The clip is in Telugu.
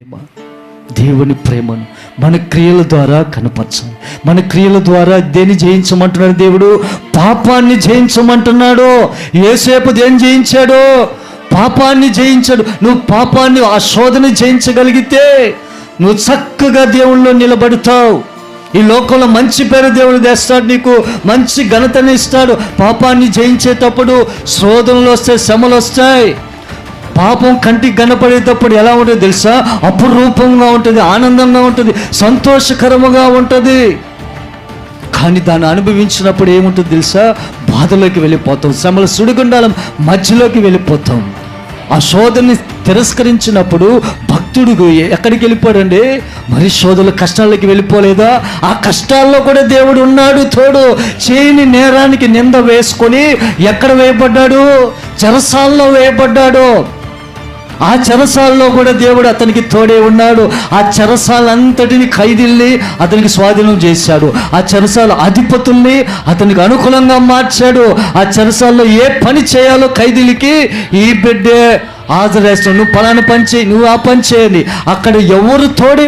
ప్రేమ. దేవుని ప్రేమను మన క్రియల ద్వారా కనపరచాలి మన క్రియల ద్వారా దేన్ని జయించమంటున్నాడు దేవుడు? పాపాన్ని జయించమంటున్నాడు. ఏసేపు దేని జయించాడు? పాపాన్ని జయించాడు. నువ్వు పాపాన్ని ఆ శోధన జయించగలిగితే నువ్వు చక్కగా దేవుళ్ళు నిలబడతావు. ఈ లోకంలో మంచి పేరు దేవుడు తెస్తాడు నీకు. మంచి ఘనతని ఇస్తాడు. పాపాన్ని జయించేటప్పుడు శోధనలు వస్తాయి శ్రమలు వస్తాయి. పాపం కంటికి కనపడేటప్పుడు ఎలా ఉంటుంది తెలుసా? అపురూపంగా ఉంటుంది ఆనందంగా ఉంటుంది సంతోషకరముగా ఉంటుంది. కానీ దాన్ని అనుభవించినప్పుడు ఏముంటుంది తెలుసా? బాధలోకి వెళ్ళిపోతాం శ్రమల సుడిగుండాలం మధ్యలోకి వెళ్ళిపోతాం. ఆ శోధనని తిరస్కరించినప్పుడు భక్తుడు ఎక్కడికి వెళ్ళిపోడండి? మరి శోధన కష్టాలకి వెళ్ళిపోలేదా? ఆ కష్టాల్లో కూడా దేవుడు ఉన్నాడు తోడు. చేయని నేరానికి నింద వేసుకొని ఎక్కడ వేయబడ్డాడు? చెరసాల్లో వేయబడ్డాడు. ఆ చెరసాలలో కూడా దేవుడు అతనికి తోడే ఉన్నాడు. ఆ చెరసాలంతటిని ఖైదీల్ని అతనికి స్వాధీనం చేశాడు. ఆ చెరసాల అధిపతుల్ని అతనికి అనుకూలంగా మార్చాడు. ఆ చెరసాల్లో ఏ పని చేయాలో ఖైదీలకి ఈ బిడ్డే హాజరేస్తాడు నువ్వు పలానా పని చేయి నువ్వు ఆ పని చేయాలి అక్కడ ఎవరు తోడే